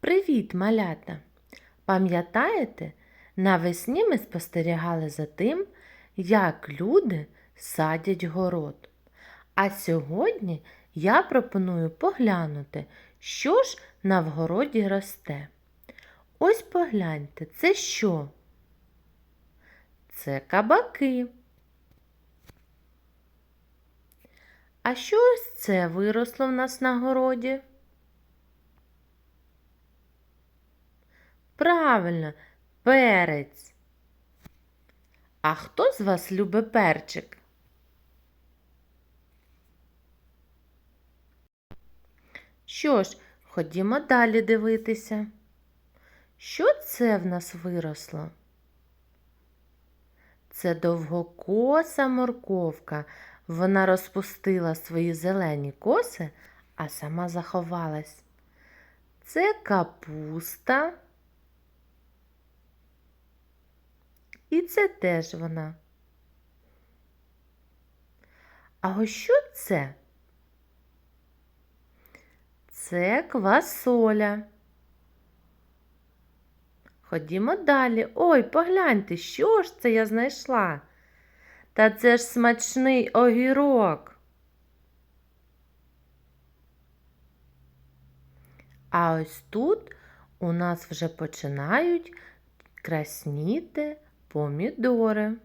Привіт, малята! Пам'ятаєте, навесні ми спостерігали за тим, як люди садять город. А сьогодні я пропоную поглянути, що ж на вгороді росте. Ось погляньте, це що? Це кабаки. А що ось це виросло в нас на городі? Правильно, перець. А хто з вас любить перчик? Що ж, ходімо далі дивитися. Що це в нас виросло? Це довгокоса морковка. Вона розпустила свої зелені коси, а сама заховалась. Це капуста. І це теж вона. А ось що це? Це квасоля. Ходімо далі. Ой, погляньте, що ж це я знайшла? Та це ж смачний огірок. А ось тут у нас вже починають красніти помідори.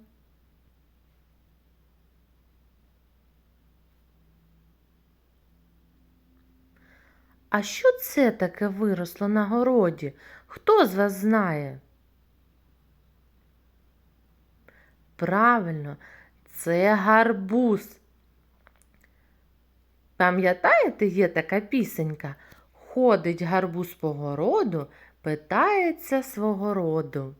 А що це таке виросло на городі? Хто з вас знає? Правильно, це гарбуз. Пам'ятаєте, є така пісенька? Ходить гарбуз по городу, питається свого роду.